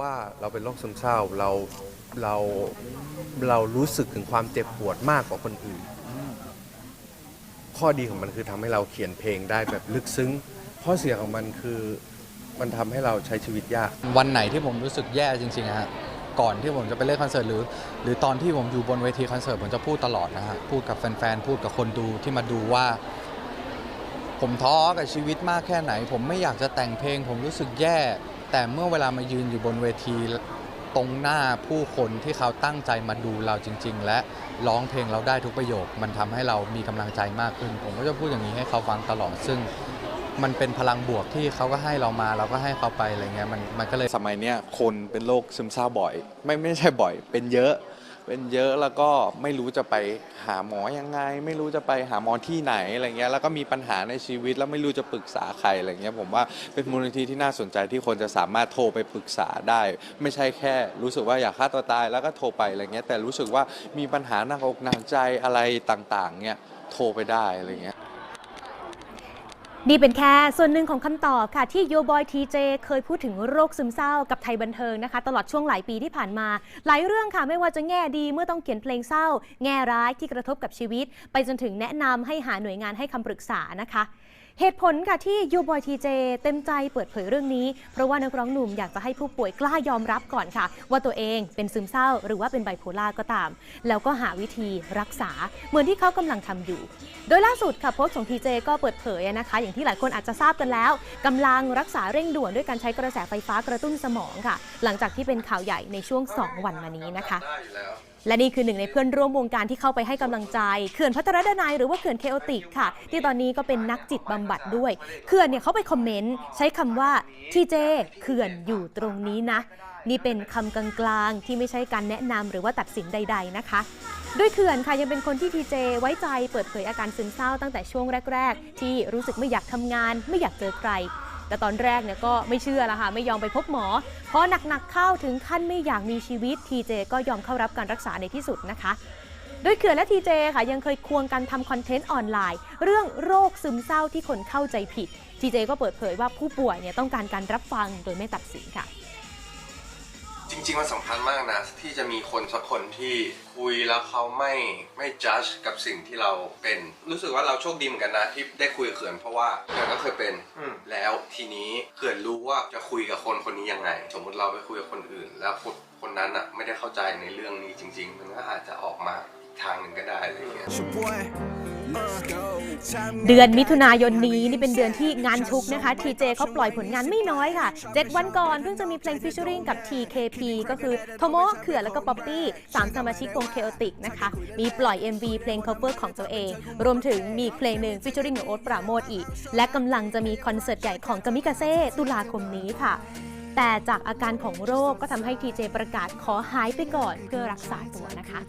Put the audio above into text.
ว่าเราเป็นโรคซึมเศร้าเราเราเรารู้สึกถึงความเจ็บปวดมากกว่าคนอื่น ข้อดีของมันคือทำให้เราเขียนเพลงได้แบบลึกซึ้ง ข้อเสียของมันคือมันทำให้เราใช้ชีวิตยาก วันไหนที่ผมรู้สึกแย่จริงๆอะฮะก่อนที่ผมจะไปเล่นคอนเสิร์ตหรือ หรือตอนที่ผมอยู่บนเวทีคอนเสิร์ตผมจะพูดตลอดนะฮะพูดกับแฟนๆพูดกับคนดูที่มาดูว่า ผมท้อกับชีวิตมากแค่ไหน ผมไม่อยากจะแต่งเพลง ผมรู้สึกแย่ แต่เมื่อเวลามายืนอยู่บนเวทีตรงหน้าผู้คนที่เขาตั้งใจมาดูเราจริง ๆ และร้องเพลงเราได้ทุกประโยค มันทำให้เรามีกำลังใจมากขึ้น ผมก็จะพูดอย่างนี้ให้เขาฟังตลอดซึ่งมันเป็นพลังบวกที่เขาก็ให้เรามาเราก็ให้เขาไปอะไรเงี้ยมันมันก็เลยสมัยเนี้ยคนเป็นโรคซึมเศร้าบ่อย ไม่ไม่ใช่บ่อย เป็นเยอะ เป็นเยอะแล้วก็ไม่รู้จะไปหาหมอยังไง ไม่รู้จะไปหาหมอที่ไหนอะไรเงี้ยแล้วก็มีปัญหาในชีวิตแล้วไม่รู้จะปรึกษาใครอะไรเงี้ยผมว่าเป็นมูลนิธิที่น่าสนใจที่คนจะสามารถโทรไปปรึกษาได้ ไม่ใช่แค่ รู้สึกว่าอยากฆ่าตัวตายแล้วก็โทรไปอะไรเงี้ยแต่รู้สึกว่ามีปัญหาหนักอกหนักใจอะไรต่างๆเนี่ยโทรไปได้อะไรเงี้ย นี่เป็นแค่ส่วนหนึ่งของคำตอบค่ะ ที่โยบอยทีเจเคยพูดถึงโรคซึมเศร้ากับไทยบันเทิงนะคะ ตลอดช่วงหลายปีที่ผ่านมา หลายเรื่องค่ะไม่ว่าจะแง่ดีเมื่อต้องเขียนเพลงเศร้า แง่ร้ายที่กระทบกับชีวิต ไปจนถึงแนะนำให้หาหน่วยงานให้คำปรึกษานะคะ เหตุผลค่ะที่ยูบอยทีเจเต็มใจเปิดเผยเรื่องนี้ เพราะว่านักร้องหนุ่มอยากจะให้ผู้ป่วยกล้ายอมรับก่อนค่ะ ว่าตัวเองเป็นซึมเศร้า หรือว่าเป็นไบโพล่าก็ตาม แล้วก็หาวิธีรักษาเหมือนที่เขากำลังทำอยู่ โดยล่าสุดค่ะโพสต์ของทีเจก็เปิดเผยนะคะ อย่างที่หลายคนอาจจะทราบกันแล้วกำลังรักษาเร่งด่วนด้วยการใช้กระแสไฟฟ้ากระตุ้นสมองค่ะ หลังจากที่เป็นข่าวใหญ่ในช่วง 2 วันมานี้นะคะ และนี่คือหนึ่งในเพื่อนร่วมวงการที่เข้าไปให้กำลังใจเขื่อนพัทรดนัยหรือว่าเขื่อนเคโอติกค่ะ ที่ตอนนี้ก็เป็นนักจิตบำบัดด้วยเขื่อนเนี่ยเขาไปคอมเมนต์ใช้คำว่าทีเจเขื่อนอยู่ตรงนี้นะ นี่เป็นคำกลางๆที่ไม่ใช่การแนะนำหรือว่าตัดสินใด ๆนะคะด้วยเขื่อนค่ะยังเป็นคนที่ทีเจไว้ใจเปิดเผยอาการซึมเศร้าตั้งแต่ช่วงแรก ๆ ที่รู้สึกไม่อยากทำงาน ไม่อยากเจอใคร แต่ตอนแรกเนี่ยก็ไม่เชื่อละค่ะไม่ยอมไปพบหมอเพราะหนักๆเข้าถึงขั้นไม่อยากมีชีวิตทีเจก็ยอมเข้ารับการรักษาในที่สุดนะคะโดยเขื่อนและทีเจค่ะยังเคยควงกันทำคอนเทนต์ออนไลน์ เรื่องโรคซึมเศร้าที่คนเข้าใจผิดทีเจก็เปิดเผยว่าผู้ป่วยเนี่ยต้องการการรับฟังโดยไม่ตัดสินค่ะ ริงๆมันสำคัญมากนะ ที่จะมีคนสักคนที่คุยแล้วเขาไม่ไม่จัดกับสิ่งที่เราเป็น รู้สึกว่าเราโชคดีเหมือนกันนะที่ได้คุยกับเขื่อนเพราะว่าเขื่อนก็เคยเป็นแล้วทีนี้เขื่อนรู้ว่าจะคุยกับคนคนนี้ยังไง สมมุติเราไปคุยกับคนอื่น แล้วคนคนนั้นอะไม่ได้เข้าใจในเรื่องนี้จริง ๆ มันก็อาจจะออกมาอีก ทางหนึ่งก็ได้อะไรอย่างเงี้ย เดือนมิถุนายนนี้นี่เป็นเดือนที่งานชุกนะคะทีเจเขาปล่อยผลงานไม่น้อยค่ะ 7 วันก่อนเพิ่งจะมีเพลงฟิชเชอริงกับ TKP ก็คือโทโมะเขื่อนแล้วก็ป๊อปปี้สามสมาชิกวงเคโอติกนะคะ มีปล่อย MV เพลง cover ของตัวเอง รวมถึงมีเพลงหนึ่งฟิชเชอริงกับโอ๊ตปราโมทอีก และกำลังจะมีคอนเสิร์ตใหญ่ของกามิกาเซ่ตุลาคมนี้ค่ะ แต่จากอาการของโรคก็ทำให้ทีเจประกาศขอหายไปก่อนเพื่อรักษาตัวนะคะ